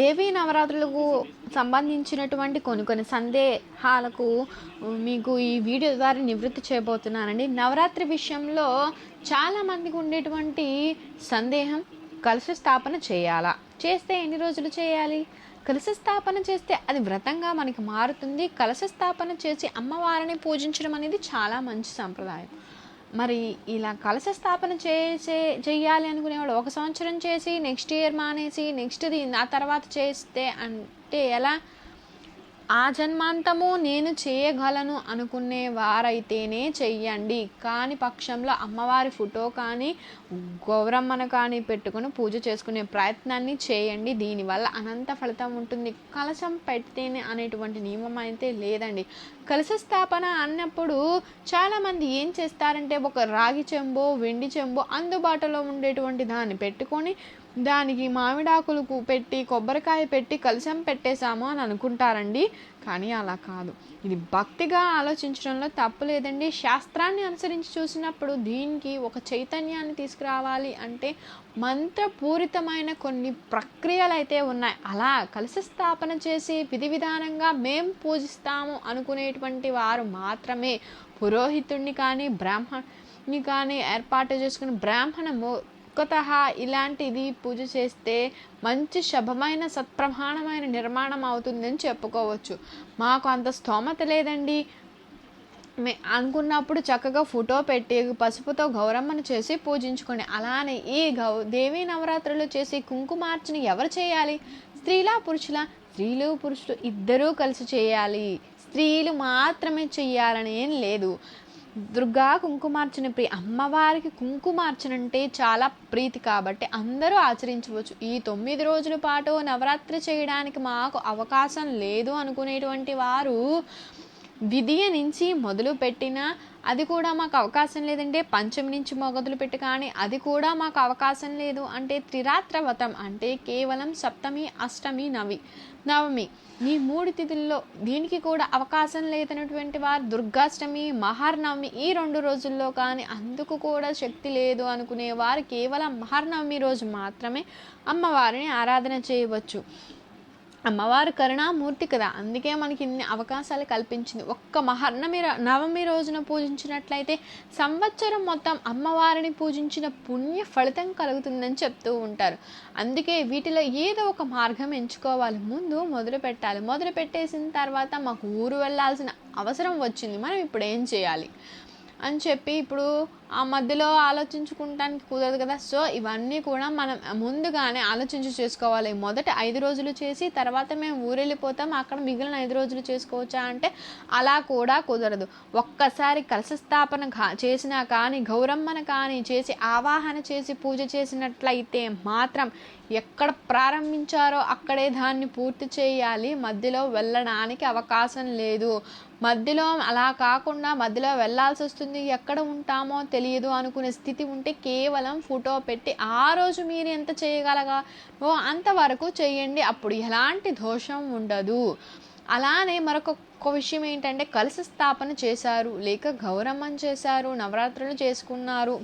దేవీ నవరాత్రులకు సంబంధించినటువంటి కొన్ని కొన్ని సందేహాలకు మీకు ఈ వీడియో ద్వారా నివృత్తి చేయబోతున్నానండి. నవరాత్రి విషయంలో చాలామందికి ఉండేటువంటి సందేహం కలశ స్థాపన చేయాలా? చేస్తే ఎన్ని రోజులు చేయాలి? కలశ స్థాపన చేస్తే అది వ్రతంగా మనకి మారుతుంది. కలశ స్థాపన చేసి అమ్మవారిని పూజించడం అనేది చాలా మంచి సంప్రదాయం. మరి ఇలా కలశ స్థాపన చేసే చెయ్యాలి అనుకునేవాడు ఒక సంవత్సరం చేసి నెక్స్ట్ ఇయర్ మానేసి నెక్స్ట్ది ఆ తర్వాత చేస్తే అంటే ఎలా? ఆ జన్మాంతము నేను చేయగలను అనుకునే వారైతేనే చెయ్యండి. కాని పక్షంలో అమ్మవారి ఫోటో కానీ గౌరమ్మను కానీ పెట్టుకుని పూజ చేసుకునే ప్రయత్నాన్ని చేయండి. దీనివల్ల అనంత ఫలితం ఉంటుంది. కలశం పెడితేనే అనేటువంటి నియమం అయితే లేదండి. కలశ స్థాపన అన్నప్పుడు చాలామంది ఏం చేస్తారంటే ఒక రాగి చెంబో వెండి చెంబో అందుబాటులో ఉండేటువంటి దాన్ని పెట్టుకొని దానికి మామిడాకులు పెట్టి కొబ్బరికాయ పెట్టి కలశం పెట్టేశాము అని అనుకుంటారండి. కానీ అలా కాదు. ఇది భక్తిగా ఆలోచించడంలో తప్పు లేదండి. శాస్త్రాన్ని అనుసరించి చూసినప్పుడు దీనికి ఒక చైతన్యాన్ని తీసుకురావాలి అంటే మంత్రపూరితమైన కొన్ని ప్రక్రియలు అయితే ఉన్నాయి. అలా కలశ స్థాపన చేసి విధి విధానంగా మేం పూజిస్తాము అనుకునేటువంటి వారు మాత్రమే. పురోహితుడిని కానీ బ్రాహ్మణ్ని కానీ ఏర్పాటు చేసుకుని బ్రాహ్మణ ముఖతః ఇలాంటిది పూజ చేస్తే మంచి శుభమైన సత్ప్రమాణమైన నిర్మాణం అవుతుందని చెప్పుకోవచ్చు. మాకు అంత స్తోమత లేదండి. మే అనుకున్నప్పుడు చక్కగా ఫోటో పెట్టి పసుపుతో గౌరమ్మను చేసి పూజించుకోండి అలానే ఈ గౌ దేవీ నవరాత్రులు చేసి కుంకుమార్చన ఎవరు చేయాలి? స్త్రీలా పురుషుల? స్త్రీలు పురుషులు ఇద్దరూ కలిసి చేయాలి. స్త్రీలు మాత్రమే చెయ్యాలని ఏం లేదు. దుర్గా కుంకుమార్చన ప్రియ అమ్మవారికి కుంకుమార్చన అంటే చాలా ప్రీతి కాబట్టి అందరూ ఆచరించవచ్చు. ఈ తొమ్మిది రోజుల పాటు నవరాత్రి చేయడానికి మాకు అవకాశం లేదు అనుకునేటువంటి వారు విధియ నుంచి మొదలుపెట్టిన అది కూడా మాకు అవకాశం లేదంటే పంచమి నుంచి మొదలు పెట్టి కానీ అది కూడా మాకు అవకాశం లేదు అంటే త్రిరాత్ర వ్రతం అంటే కేవలం సప్తమి అష్టమి నవి నవమి. ఈ మూడు తిథుల్లో దీనికి కూడా అవకాశం లేదన్నటువంటి వారు దుర్గాష్టమి మహార్నవమి ఈ రెండు రోజుల్లో కానీ అందుకు కూడా శక్తి లేదు అనుకునేవారు కేవలం మహార్నవమి రోజు మాత్రమే అమ్మవారిని ఆరాధన చేయవచ్చు. అమ్మవారు కరుణామూర్తి కదా. అందుకే మనకి ఇన్ని అవకాశాలు కల్పించింది. ఒక్క మహర్నమి నవమి రోజున పూజించినట్లయితే సంవత్సరం మొత్తం అమ్మవారిని పూజించిన పుణ్య ఫలితం కలుగుతుందని చెప్తూ ఉంటారు. అందుకే వీటిలో ఏదో ఒక మార్గం ఎంచుకోవాలి. ముందు మొదలు పెట్టాలి. మొదలు పెట్టేసిన తర్వాత మాకు ఊరు వెళ్ళాల్సిన అవసరం వచ్చింది. మనం ఇప్పుడు ఏం చేయాలి? అని చెప్పి ఇప్పుడు ఆ మధ్యలో ఆలోచించుకుంటానికి కుదరదు కదా. సో ఇవన్నీ కూడా మనం ముందుగానే ఆలోచించి చేసుకోవాలి. మొదట ఐదు రోజులు చేసి తర్వాత మేము ఊరెళ్ళిపోతాం. అక్కడ మిగిలిన ఐదు రోజులు చేసుకోవచ్చా అంటే అలా కూడా కుదరదు. ఒక్కసారి కలశ స్థాపన కా చేసినా కానీ గౌరమ్మను కానీ చేసి ఆవాహన చేసి పూజ చేసినట్లయితే మాత్రం ఎక్కడ ప్రారంభించారో అక్కడే దాన్ని పూర్తి చేయాలి. మధ్యలో వెళ్ళడానికి అవకాశం లేదు. మధ్యలో అలా కాకుండా మధ్యలో వెళ్ళాల్సి వస్తుంది. ఎక్కడ ఉంటామో తెలియదు అనుకునే స్థితి ఉంటే కేవలం ఫోటో పెట్టి ఆ రోజు మీరు ఎంత చేయగలగా? ఓ అంతవరకు చేయండి అప్పుడు ఎలాంటి దోషం ఉండదు. అలానే మరొక విషయం ఏంటంటే కలశ స్థాపన చేశారు. లేక గౌరవం చేశారు. నవరాత్రులు చేసుకున్నారు.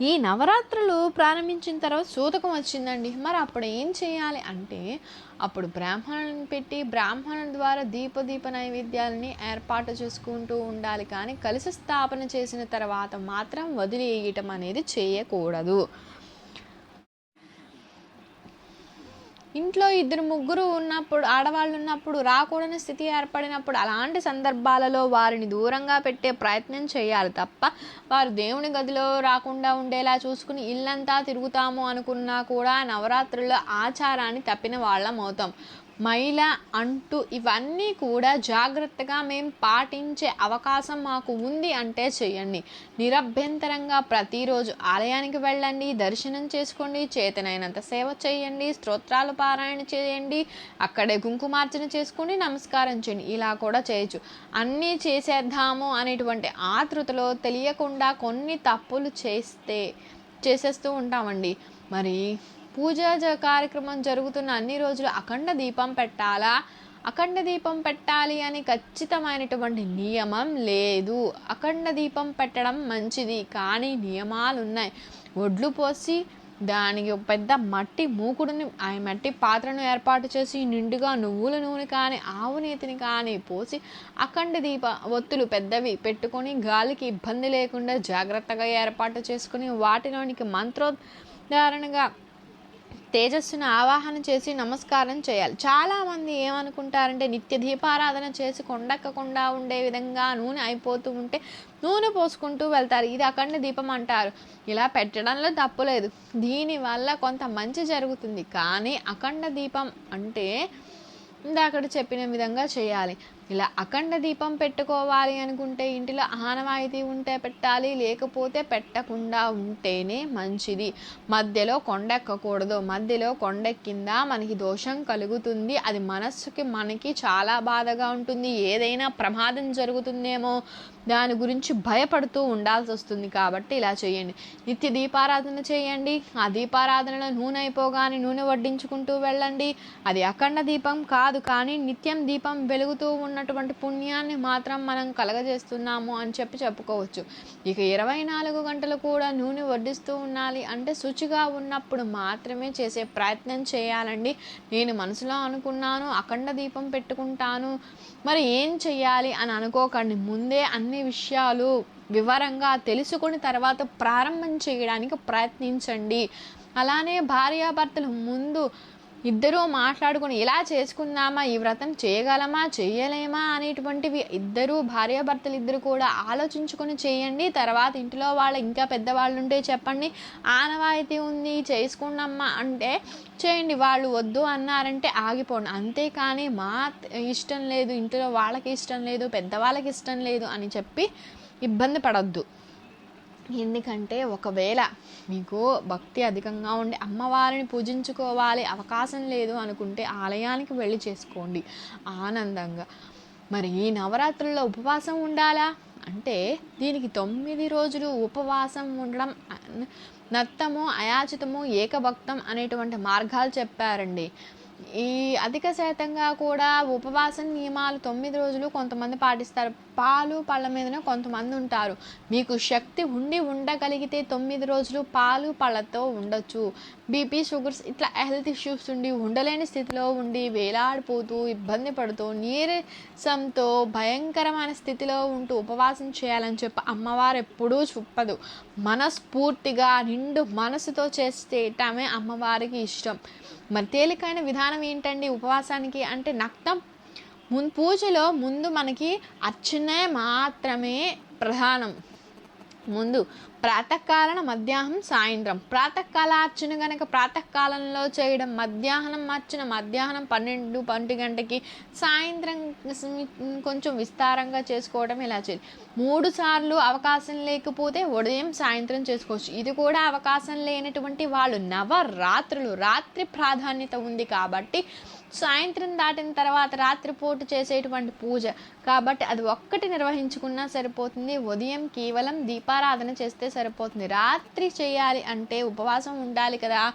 ఈ నవరాత్రులు ప్రారంభించిన తర్వాత సూతకం వచ్చిందండి. మరి అప్పుడు ఏం చేయాలి అంటే అప్పుడు బ్రాహ్మణుని పెట్టి బ్రాహ్మణుల ద్వారా దీప దీప నైవేద్యాలని ఏర్పాటు చేసుకుంటూ ఉండాలి. కానీ కలిసి స్థాపన చేసిన తర్వాత మాత్రం వదిలేయటం అనేది చేయకూడదు. ఇంట్లో ఇద్దరు ముగ్గురు ఉన్నప్పుడు ఆడవాళ్ళు ఉన్నప్పుడు రాకూడని స్థితి ఏర్పడినప్పుడు అలాంటి సందర్భాలలో వారిని దూరంగా పెట్టే ప్రయత్నం చేయాలి తప్ప వారు దేవుని గదిలో రాకుండా ఉండేలా చూసుకుని ఇల్లంతా తిరుగుతాము అనుకున్నా కూడా నవరాత్రుల్లో ఆచారాన్ని తప్పిన వాళ్ళం అవుతాం. మైల అంటూ ఇవన్నీ కూడా జాగ్రత్తగా మేము పాటించే అవకాశం మాకు ఉంది అంటే చేయండి నిరభ్యంతరంగా ప్రతిరోజు ఆలయానికి వెళ్ళండి దర్శనం చేసుకోండి చేతనైనంత సేవ చేయండి స్తోత్రాలు పారాయణ చేయండి అక్కడే కుంకుమార్చన చేసుకుని నమస్కారం చేయండి. ఇలా కూడా చేయొచ్చు. అన్నీ చేసేద్దాము అనేటువంటి ఆతృతలో తెలియకుండా కొన్ని తప్పులు చేస్తే చేసేస్తూ ఉంటామండి. మరి పూజా జ- కార్యక్రమం జరుగుతున్న అన్ని రోజులు అఖండ దీపం పెట్టాలా? అఖండ దీపం పెట్టాలి అని ఖచ్చితమైనటువంటి నియమం లేదు. అఖండ దీపం పెట్టడం మంచిది కానీ నియమాలు ఉన్నాయి ఒడ్లు పోసి దానికి ఒక పెద్ద మట్టి మూకుడుని ఆ మట్టి పాత్రను ఏర్పాటు చేసి నిండుగా నువ్వుల నూనె కానీ ఆవు నేతిని కానీ పోసి అఖండ దీప ఒత్తులు పెద్దవి పెట్టుకొని గాలికి ఇబ్బంది లేకుండా జాగ్రత్తగా ఏర్పాటు చేసుకుని వాటిలోనికి మంత్రోద్ధారణగా తేజస్సును ఆవాహన చేసి నమస్కారం చేయాలి. చాలామంది ఏమనుకుంటారంటే నిత్య దీపారాధన చేసి కొండక్కకుండా ఉండే విధంగా నూనె అయిపోతూ ఉంటే నూనె పోసుకుంటూ వెళ్తారు. ఇది అఖండ దీపం అంటారు. ఇలా పెట్టడంలో తప్పులేదు దీనివల్ల కొంత మంచి జరుగుతుంది. కానీ అఖండ దీపం అంటే ఇందాకడ చెప్పిన విధంగా చేయాలి. ఇలా అఖండ దీపం పెట్టుకోవాలి అనుకుంటే ఇంటిలో ఆనవాయితీ ఉంటే పెట్టాలి లేకపోతే పెట్టకుండా ఉంటేనే మంచిది. మధ్యలో కొండెక్కకూడదు. మధ్యలో కొండెక్కిందా మనకి దోషం కలుగుతుంది. అది మనస్సుకి మనకి చాలా బాధగా ఉంటుంది. ఏదైనా ప్రమాదం జరుగుతుందేమో దాని గురించి భయపడుతూ ఉండాల్సి వస్తుంది. కాబట్టి ఇలా చేయండి. నిత్య దీపారాధన చేయండి. ఆ దీపారాధనలో నూనె అయిపోగానే నూనె వడ్డించుకుంటూ వెళ్ళండి. అది అఖండ దీపం కాదు కానీ నిత్యం దీపం వెలుగుతూ ఉన్నటువంటి పుణ్యాన్ని మాత్రం మనం కలగజేస్తున్నాము అని చెప్పి చెప్పుకోవచ్చు. ఇక ఇరవై నాలుగు గంటలు కూడా నూనె వడ్డిస్తూ ఉండాలి అంటే శుచిగా ఉన్నప్పుడు మాత్రమే చేసే ప్రయత్నం చేయాలండి. నేను మనసులో అనుకున్నాను అఖండ దీపం పెట్టుకుంటాను. మరి ఏం చెయ్యాలి అని అనుకోకండి. ముందే అన్ని విషయాలు వివరంగా తెలుసుకుని తర్వాత ప్రారంభం చేయడానికి ప్రయత్నించండి. అలానే భార్యాభర్తలు ముందు ఇద్దరూ మాట్లాడుకుని ఇలా చేసుకుందామా? ఈ వ్రతం చేయగలమా? చేయలేమా అనేటువంటివి ఇద్దరూ భార్యాభర్తలు ఇద్దరు కూడా ఆలోచించుకొని చేయండి తర్వాత ఇంటిలో వాళ్ళు ఇంకా పెద్దవాళ్ళు ఉంటే చెప్పండి ఆనవాయితీ ఉంది చేసుకున్నామ్మా అంటే చేయండి వాళ్ళు వద్దు అన్నారంటే ఆగిపోండి. అంతేకాని మా ఇష్టం లేదు ఇంట్లో వాళ్ళకి ఇష్టం లేదు పెద్దవాళ్ళకి ఇష్టం లేదు అని చెప్పి ఇబ్బంది పడద్దు. ఎందుకంటే ఒకవేళ మీకు భక్తి అధికంగా ఉండి అమ్మవారిని పూజించుకోవాలి అవకాశం లేదు అనుకుంటే ఆలయానికి వెళ్ళి చేసుకోండి ఆనందంగా. మరి ఈ నవరాత్రుల్లో ఉపవాసం ఉండాలా? అంటే దీనికి తొమ్మిది రోజులు ఉపవాసం ఉండడం నత్తము అయాచితము ఏకభక్తం అనేటువంటి మార్గాలు చెప్పారండి. ఈ అధిక శాతంగా కూడా ఉపవాసం నియమాలు తొమ్మిది రోజులు కొంతమంది పాటిస్తారు. పాలు పళ్ళ మీదనే కొంతమంది ఉంటారు. మీకు శక్తి ఉండి ఉండగలిగితే తొమ్మిది రోజులు పాలు పళ్ళతో ఉండొచ్చు. బీపీ షుగర్స్ ఇట్లా హెల్త్ ఇష్యూస్ ఉండి ఉండలేని స్థితిలో ఉండి వేలాడిపోతూ ఇబ్బంది పడుతూ నీరసంతో భయంకరమైన స్థితిలో ఉంటూ ఉపవాసం చేయాలని చెప్పి అమ్మవారు ఎప్పుడూ చెప్పదు. మనస్ఫూర్తిగా నిండు మనసుతో చేసేటమే అమ్మవారికి ఇష్టం. మరి తేలికైన విధానం ఏంటండి ఉపవాసానికి? అంటే నక్తం ముందు పూజలో ముందు మనకి అర్చనే మాత్రమే ప్రధానం. ముందు ప్రాతకాలన మధ్యాహ్నం సాయంత్రం. ప్రాతకాల అర్చన కనుక ప్రాతకాలంలో చేయడం మధ్యాహ్నం అర్చన మధ్యాహ్నం పన్నెండు పంటి గంటకి సాయంత్రం కొంచెం విస్తారంగా చేసుకోవడం ఇలా చేయాలి. మూడు సార్లు అవకాశం లేకపోతే ఉదయం సాయంత్రం చేసుకోవచ్చు. ఇది కూడా అవకాశం లేనటువంటి వాళ్ళు నవరాత్రులు. రాత్రి ప్రాధాన్యత ఉంది కాబట్టి సాయంత్రం దాటిన తర్వాత రాత్రిపూట చేసేటువంటి పూజ. కాబట్టి అది ఒక్కటి నిర్వహించుకున్నా సరిపోతుంది. ఉదయం కేవలం దీపారాధన చేస్తే సరిపోతుంది. రాత్రి చేయాలి అంటే ఉపవాసం ఉండాలి కదా.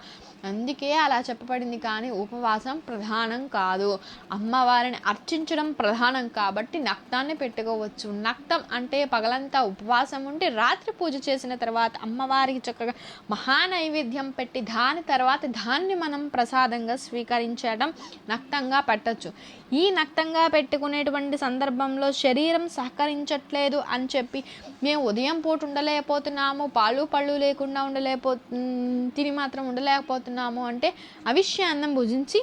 అందుకే అలా చెప్పబడింది కానీ ఉపవాసం ప్రధానం కాదు. అమ్మవారిని అర్చించడం ప్రధానం కాబట్టి నక్తాన్ని పెట్టుకోవచ్చు. నక్తం అంటే పగలంతా ఉపవాసం ఉండి రాత్రి పూజ చేసిన తర్వాత అమ్మవారికి చక్కగా మహానైవేద్యం పెట్టి దాని తర్వాత దాన్ని మనం ప్రసాదంగా స్వీకరించడం నక్తంగా పెట్టచ్చు. ఈ నక్తంగా పెట్టుకునేటువంటి సందర్భంలో శరీరం సహకరించట్లేదు అని చెప్పి మేము ఉదయం పూట ఉండలేకపోతున్నాము పాలు పళ్ళు లేకుండా ఉండలేకపో తిని మాత్రం ఉండలేకపోతున్నాము. అంటే అవిష్యాన్నం భుజించి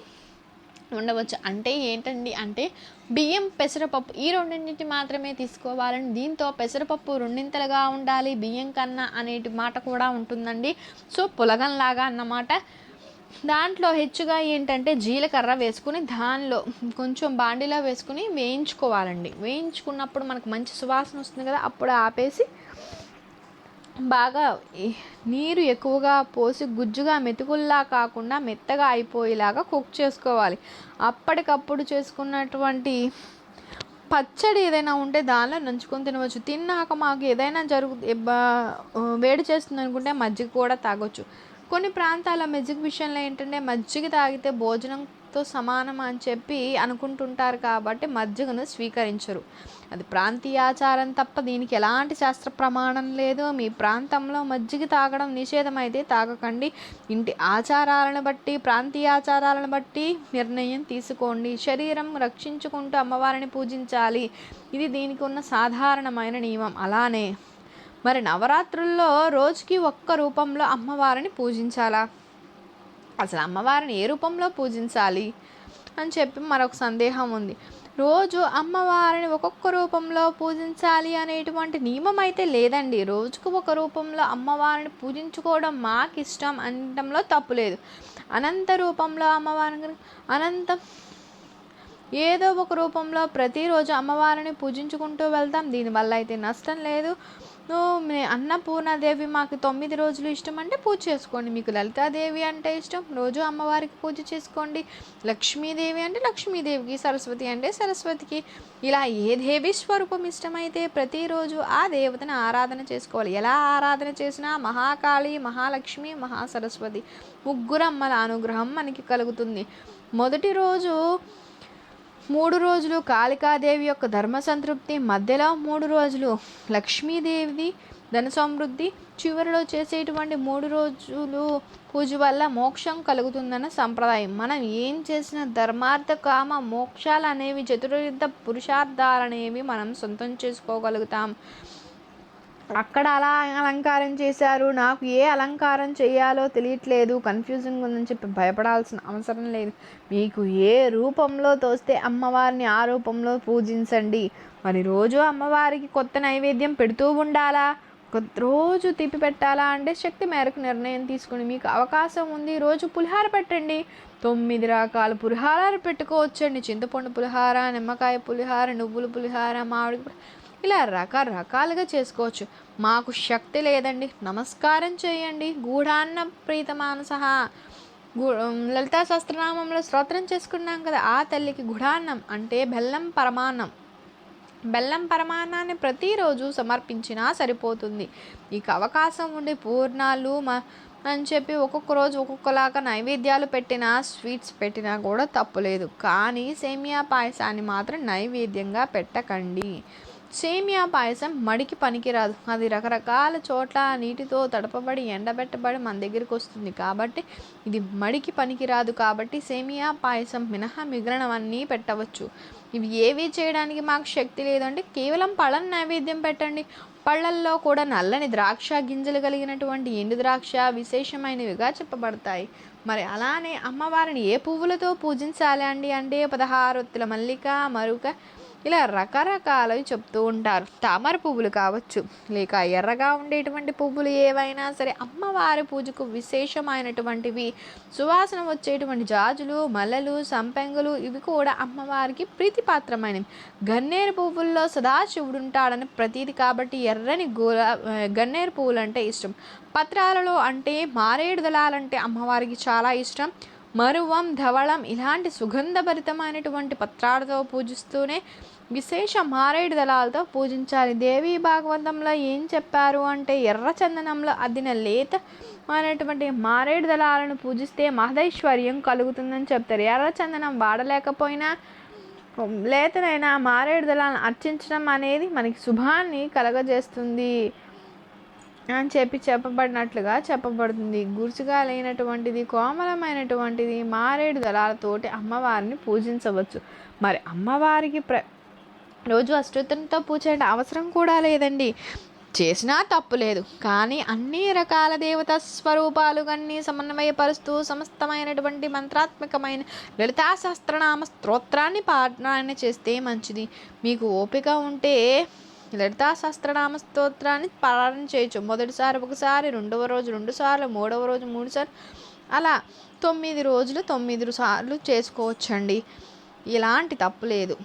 ఉండవచ్చు. అంటే ఏంటండి అంటే బియ్యం పెసరపప్పు ఈ రెండింటిని మాత్రమే తీసుకోవాలని దీంతో పెసరపప్పు రెండింతలుగా ఉండాలి బియ్యం కన్నా అనేటి మాట కూడా ఉంటుందండి. సో పులగంలాగా అన్నమాట. దాంట్లో హెచ్చుగా ఏంటంటే జీలకర్ర వేసుకుని దానిలో కొంచెం బాండిలో వేసుకుని వేయించుకోవాలండి. వేయించుకున్నప్పుడు మనకు మంచి సువాసన వస్తుంది కదా అప్పుడు ఆపేసి బాగా నీరు ఎక్కువగా పోసి గుజ్జుగా మెతుకుల్లా కాకుండా మెత్తగా అయిపోయేలాగా కుక్ చేసుకోవాలి. అప్పటికప్పుడు చేసుకున్నటువంటి పచ్చడి ఏదైనా ఉంటే దానిలో నంచుకొని తినవచ్చు. తిన్నాక మాకు ఏదైనా జరుగు వేడి చేస్తుంది అనుకుంటే మజ్జిగ కూడా తాగొచ్చు. కొన్ని ప్రాంతాల మజ్జిగ విషయంలో ఏంటంటే మజ్జిగ తాగితే భోజనం అమృతంతో సమానం అని చెప్పి అనుకుంటుంటారు కాబట్టి మజ్జిగను స్వీకరించరు. అది ప్రాంతీయ ఆచారం తప్ప దీనికి ఎలాంటి శాస్త్ర ప్రమాణం లేదు. మీ ప్రాంతంలో మజ్జిగ తాగడం నిషేధం అయితే తాగకండి. ఇంటి ఆచారాలను బట్టి ప్రాంతీయ ఆచారాలను బట్టి నిర్ణయం తీసుకోండి. శరీరం రక్షించుకుంటూ అమ్మవారిని పూజించాలి. ఇది దీనికి ఉన్న సాధారణమైన నియమం. అలానే మరి నవరాత్రుల్లో రోజుకి ఒక్క రూపంలో అమ్మవారిని పూజించాలా? అసలు అమ్మవారిని ఏ రూపంలో పూజించాలి అని చెప్పి మరొక సందేహం ఉంది. రోజు అమ్మవారిని ఒక్కొక్క రూపంలో పూజించాలి అనేటువంటి నియమం అయితే లేదండి. రోజుకు ఒక రూపంలో అమ్మవారిని పూజించుకోవడం మాకు ఇష్టం అనడంలో తప్పు లేదు. అనంత రూపంలో అమ్మవారిని అనంతం ఏదో ఒక రూపంలో ప్రతిరోజు అమ్మవారిని పూజించుకుంటూ వెళ్తాం. దీనివల్ల అయితే నష్టం లేదు. అన్నపూర్ణాదేవి మాకు తొమ్మిది రోజులు ఇష్టం అంటే పూజ చేసుకోండి. మీకు లలితాదేవి అంటే ఇష్టం రోజు అమ్మవారికి పూజ చేసుకోండి. లక్ష్మీదేవి అంటే లక్ష్మీదేవికి సరస్వతి అంటే సరస్వతికి. ఇలా ఏ దేవి స్వరూపం ఇష్టమైతే ప్రతిరోజు ఆ దేవతను ఆరాధన చేసుకోవాలి. ఎలా ఆరాధన చేసినా మహాకాళి మహాలక్ష్మి మహాసరస్వతి ముగ్గురమ్మల అనుగ్రహం మనకి కలుగుతుంది. మొదటి రోజు మూడు రోజులు కాళికాదేవి యొక్క ధర్మ సంతృప్తి మధ్యలో మూడు రోజులు లక్ష్మీదేవిది ధన సమృద్ధి. చివరిలో చేసేటువంటి మూడు రోజులు పూజ వల్ల మోక్షం కలుగుతుందన్న సంప్రదాయం. మనం ఏం చేసిన ధర్మార్థ కామ మోక్షాలు అనేవి చతుర్యుద్ధ పురుషార్థాలనేవి మనం సొంతం చేసుకోగలుగుతాం. అక్కడ అలా అలంకారం చేశారు. నాకు ఏ అలంకారం చేయాలో తెలియట్లేదు. కన్ఫ్యూజింగ్ ఉందని చెప్పి భయపడాల్సిన అవసరం లేదు. మీకు ఏ రూపంలో తోస్తే అమ్మవారిని ఆ రూపంలో పూజించండి. మరి రోజు అమ్మవారికి కొత్త నైవేద్యం పెడుతూ ఉండాలా? కొత్త రోజు తిప్పి పెట్టాలా అంటే శక్తి మేరకు నిర్ణయం తీసుకుని మీకు అవకాశం ఉంది. రోజు పులిహార పెట్టండి. తొమ్మిది రకాల పులిహారాలు పెట్టుకోవచ్చండి. చింతపండు పులిహార నిమ్మకాయ పులిహార నువ్వుల పులిహార మామిడి ఇలా రకరకాలుగా చేసుకోవచ్చు. మాకు శక్తి లేదండి. నమస్కారం చేయండి. గూఢాన్న ప్రీత మానసహ లలితా సహస్రనామంలో స్తోత్రం చేసుకున్నాం కదా ఆ తల్లికి గుడాన్నం అంటే బెల్లం పరమాన్నం. బెల్లం పరమాన్నాన్ని ప్రతిరోజు సమర్పించినా సరిపోతుంది. ఇక అవకాశం ఉండి పూర్ణాలు మ అని చెప్పి ఒక్కొక్క రోజు ఒక్కొక్కలాగా నైవేద్యాలు పెట్టినా స్వీట్స్ పెట్టినా కూడా తప్పులేదు. కానీ సేమియా పాయసాన్ని మాత్రం నైవేద్యంగా పెట్టకండి. సేమియా పాయసం మడికి పనికిరాదు. అది రకరకాల చోట్ల నీటితో తడపబడి ఎండబెట్టబడి మన దగ్గరికి వస్తుంది కాబట్టి ఇది మడికి పనికిరాదు కాబట్టి సేమియా పాయసం మినహా మిగిలినవన్నీ పెట్టవచ్చు. ఇవి ఏవి చేయడానికి మాకు శక్తి లేదంటే కేవలం పళ్ళను నైవేద్యం పెట్టండి. పళ్ళల్లో కూడా నల్లని ద్రాక్ష గింజలు కలిగినటువంటి ఎండు ద్రాక్ష విశేషమైనవిగా చెప్పబడతాయి. మరి అలానే అమ్మవారిని ఏ పువ్వులతో పూజించాలి అండి? అంటే పదహారొత్తుల మల్లిక మరుక ఇలా రకరకాలవి చెప్తూ ఉంటారు. తామర పువ్వులు కావచ్చు లేక ఎర్రగా ఉండేటువంటి పువ్వులు ఏవైనా సరే అమ్మవారి పూజకు విశేషమైనటువంటివి సువాసన వచ్చేటువంటి జాజులు మల్లెలు సంపెంగులు ఇవి కూడా అమ్మవారికి ప్రీతిపాత్రమైనవి. గన్నేరు పువ్వుల్లో సదాశివుడు ఉంటాడని ప్రతీది కాబట్టి ఎర్రని గులా గన్నేరు పువ్వులు అంటే ఇష్టం. పత్రాలలో అంటే మారేడు దళాలంటే అమ్మవారికి చాలా ఇష్టం. మరువం ధవళం ఇలాంటి సుగంధభరితమైనటువంటి పత్రాలతో పూజిస్తూనే విశేష మారేడు దళాలతో పూజించాలి. దేవి భాగవతంలో ఏం చెప్పారు అంటే ఎర్ర చందనంలో అద్దిన లేత అనేటువంటి మారేడు దళాలను పూజిస్తే మహదైశ్వర్యం కలుగుతుందని చెప్తారు. ఎర్ర చందనం వాడలేకపోయినా లేతనైనా మారేడు దళాలను అర్చించడం అనేది మనకి శుభాన్ని కలగజేస్తుంది. అని చెప్పి చెప్పబడినట్లుగా చెప్పబడుతుంది. గుర్చుగా లేనటువంటిది కోమలమైనటువంటిది మారేడు దళాలతోటి అమ్మవారిని పూజించవచ్చు. మరి అమ్మవారికి ప్ర రోజు అష్టోత్తరంతో పూజ చేయడం అవసరం కూడా లేదండి. చేసినా తప్పు లేదు. కానీ అన్ని రకాల దేవతా స్వరూపాలు అన్నీ సమన్వయపరుస్తూ సమస్తమైనటువంటి మంత్రాత్మకమైన లలితా సహస్రనామ స్తోత్రాన్ని పారాయణ చేస్తే మంచిది. మీకు ఓపిక ఉంటే లలితా సహస్రనామ స్తోత్రాన్ని పారాయణ చేయొచ్చు. మొదటిసారి ఒకసారి రెండవ రోజు రెండు సార్లు మూడవ రోజు మూడు సార్లు. అలా తొమ్మిది రోజులు తొమ్మిది సార్లు చేసుకోవచ్చండి. ఇలాంటి తప్పు లేదు.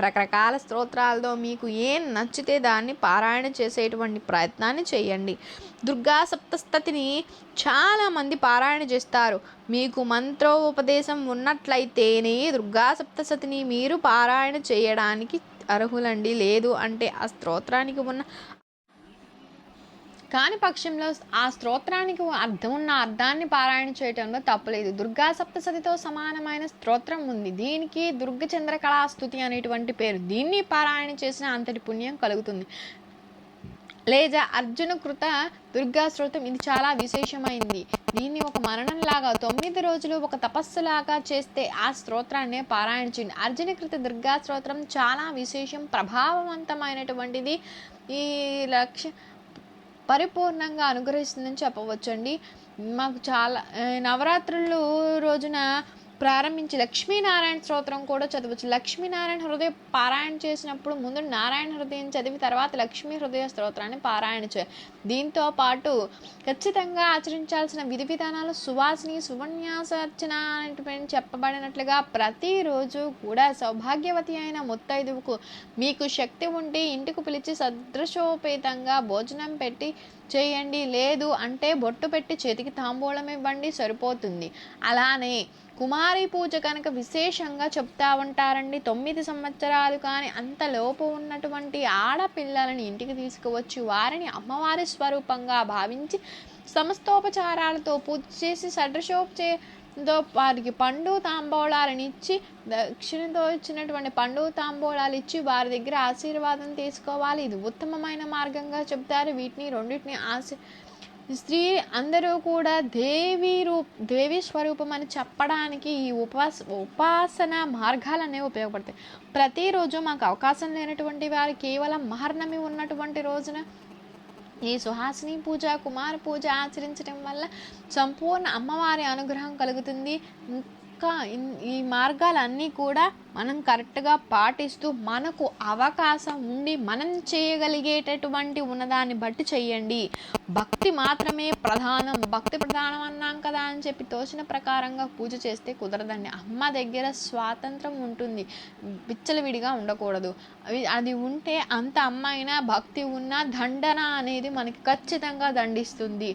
రకరకాల స్తోత్రాలతో మీకు ఏం నచ్చితే దాన్ని పారాయణ చేసేటువంటి ప్రయత్నాన్ని చేయండి. దుర్గా సప్తస్థతిని చాలామంది పారాయణ చేస్తారు. మీకు మంత్రోపదేశం ఉన్నట్లయితేనే దుర్గా సప్తశతిని మీరు పారాయణ చేయడానికి అర్హులండి? లేదు అంటే ఆ స్తోత్రానికి ఉన్న కాని పక్షంలో ఆ స్తోత్రానికి అర్థం ఉన్న అర్థాన్ని పారాయణ చేయటంలో తప్పలేదు దుర్గా సప్తసతితో సమానమైన స్తోత్రం ఉంది. దీనికి దుర్గ చంద్రకళా అనేటువంటి పేరు. దీన్ని పారాయణ చేసిన అంతటి పుణ్యం కలుగుతుంది. లేదా అర్జున కృత దుర్గా ఇది చాలా విశేషమైంది. దీన్ని ఒక మరణంలాగా తొమ్మిది రోజులు ఒక తపస్సులాగా చేస్తే ఆ స్తోత్రాన్ని పారాయణించండి అర్జున కృత దుర్గాస్తోత్రం చాలా విశేషం ప్రభావవంతమైనటువంటిది. ఈ లక్ష్య పరిపూర్ణంగా అనుగ్రహిస్తుందని చెప్పవచ్చండి. మాకు చాలా నవరాత్రులు రోజున ప్రారంభించి లక్ష్మీనారాయణ స్తోత్రం కూడా చదవచ్చు. లక్ష్మీనారాయణ హృదయ పారాయణ చేసినప్పుడు ముందు నారాయణ హృదయం చదివి తర్వాత లక్ష్మీ హృదయ స్తోత్రాన్ని పారాయణ చేయ. దీంతో పాటు ఖచ్చితంగా ఆచరించాల్సిన విధి విధానాలు సువాసిని సువన్యాసార్చన అనేటువంటి చెప్పబడినట్లుగా ప్రతిరోజు కూడా సౌభాగ్యవతి అయిన ముత్తైదువుకు మీకు శక్తి ఉంటే ఇంటికి పిలిచి సదృశోపేతంగా భోజనం పెట్టి చేయండి. లేదు అంటే బొట్టు పెట్టి చేతికి తాంబూలం ఇవ్వండి సరిపోతుంది. అలానే కుమారి పూజ కనుక విశేషంగా చెప్తా ఉంటారండి తొమ్మిది సంవత్సరాలు కానీ అంత లోపు ఉన్నటువంటి ఆడపిల్లలని ఇంటికి తీసుకువచ్చి వారిని అమ్మవారి స్వరూపంగా భావించి సమస్తోపచారాలతో పూజ చేసి సడ్రశోపచే తో వారికి పండు తాంబూలాలను ఇచ్చి దక్షిణతో ఇచ్చినటువంటి పండు తాంబూలాలు ఇచ్చి వారి దగ్గర ఆశీర్వాదం తీసుకోవాలి. ఇది ఉత్తమమైన మార్గంగా చెప్తారు. వీటిని రెండింటిని ఆశీ స్త్రీ అందరూ కూడా దేవి రూప్ దేవి స్వరూపం అని చెప్పడానికి ఈ ఉపాస ఉపాసన మార్గాలు అనేవి ఉపయోగపడతాయి. ప్రతిరోజు మాకు అవకాశం లేనటువంటి వారు కేవలం మహర్నమి ఉన్నటువంటి రోజున ఈ సుహాసిని పూజ కుమార పూజ ఆచరించడం వల్ల సంపూర్ణ అమ్మవారి అనుగ్రహం కలుగుతుంది. ఈ మార్గాలన్నీ కూడా మనం కరెక్ట్గా పాటిస్తూ మనకు అవకాశం ఉండి మనం చేయగలిగేటటువంటి ఉన్నదాన్ని బట్టి చేయండి భక్తి మాత్రమే ప్రధానం. భక్తి ప్రధానం అన్నాం కదా అని చెప్పి తోచిన ప్రకారంగా పూజ చేస్తే కుదరదండి. అమ్మ దగ్గర స్వాతంత్రం ఉంటుంది. విచ్చలవిడిగా ఉండకూడదు. అది ఉంటే అంత అమ్మాయినా భక్తి ఉన్నా దండన అనేది మనకి ఖచ్చితంగా దండిస్తుంది.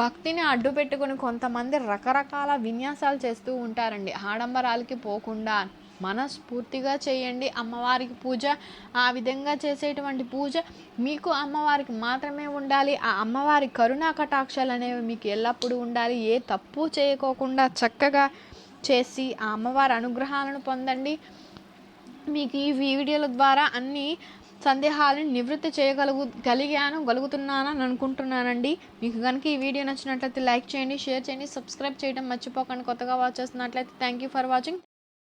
భక్తిని అడ్డు పెట్టుకుని కొంతమంది రకరకాల విన్యాసాలు చేస్తూ ఉంటారండి. ఆడంబరాలకి పోకుండా మనస్ఫూర్తిగా చేయండి అమ్మవారికి పూజ. ఆ విధంగా చేసేటువంటి పూజ మీకు అమ్మవారికి మాత్రమే ఉండాలి. ఆ అమ్మవారి కరుణా కటాక్షాలు అనేవి మీకు ఎల్లప్పుడూ ఉండాలి. ఏ తప్పు చేయకోకుండా చక్కగా చేసి ఆ అమ్మవారి అనుగ్రహాలను పొందండి. మీకు ఈ వీడియోల ద్వారా అన్నీ సందేహాలను నివృత్తి చేయగలుగు కలిగాను గలుగుతున్నానని అనుకుంటున్నానండి. మీకు కనుక ఈ వీడియో నచ్చినట్లయితే లైక్ చేయండి షేర్ చేయండి సబ్స్క్రైబ్ చేయడం మర్చిపోకండి. కొత్తగా వాచ్ చేస్తున్నట్లయితే థ్యాంక్ యూ ఫర్ వాచింగ్.